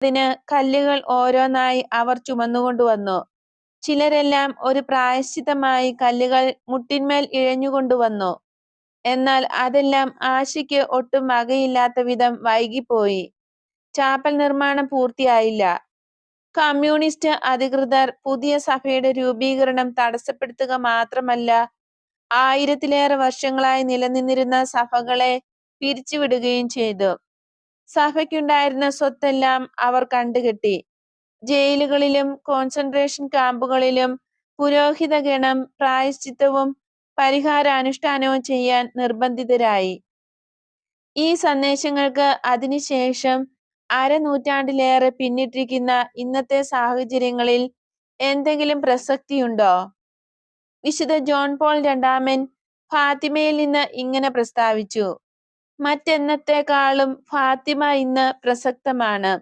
അതിന് കല്ലുകൾ ഓരോന്നായി അവർ ചുമന്നുകൊണ്ടുവന്നു ചിലരെല്ലാം ഒരു പ്രായശ്ചിത്തമായി കല്ലുകൾ മുട്ടിന്മേൽ ഇഴഞ്ഞുകൊണ്ടുവന്നു എന്നാൽ അതെല്ലാം ആശയ്ക്ക് ഒട്ടും വകയില്ലാത്ത വിധം വൈകിപ്പോയി. ചാപ്പൽ നിർമ്മാണം പൂർത്തിയായില്ല. കമ്മ്യൂണിസ്റ്റ് അധികൃതർ പുതിയ സഭയുടെ രൂപീകരണം തടസ്സപ്പെടുത്തുക മാത്രമല്ല ആയിരത്തിലേറെ വർഷങ്ങളായി നിലനിന്നിരുന്ന സഭകളെ പിരിച്ചുവിടുകയും ചെയ്തു. സഭയ്ക്കുണ്ടായിരുന്ന സ്വത്തെല്ലാം അവർ കണ്ടുകെട്ടി. ജയിലുകളിലും കോൺസെൻട്രേഷൻ ക്യാമ്പുകളിലും പുരോഹിതഗണം പ്രായശ്ചിത്തവും പരിഹാരാനുഷ്ഠാനവും ചെയ്യാൻ നിർബന്ധിതരായി. ഈ സന്ദേശങ്ങൾക്ക് അതിനുശേഷം അരനൂറ്റാണ്ടിലേറെ പിന്നിട്ടിരിക്കുന്ന ഇന്നത്തെ സാഹചര്യങ്ങളിൽ എന്തെങ്കിലും പ്രസക്തിയുണ്ടോ? വിശുദ്ധ ജോൺ പോൾ രണ്ടാമൻ ഫാത്തിമയിൽ നിന്ന് ഇങ്ങനെ പ്രസ്താവിച്ചു. മറ്റെന്നത്തെക്കാളും ഫാത്തിമ ഇന്ന് പ്രസക്തമാണ്.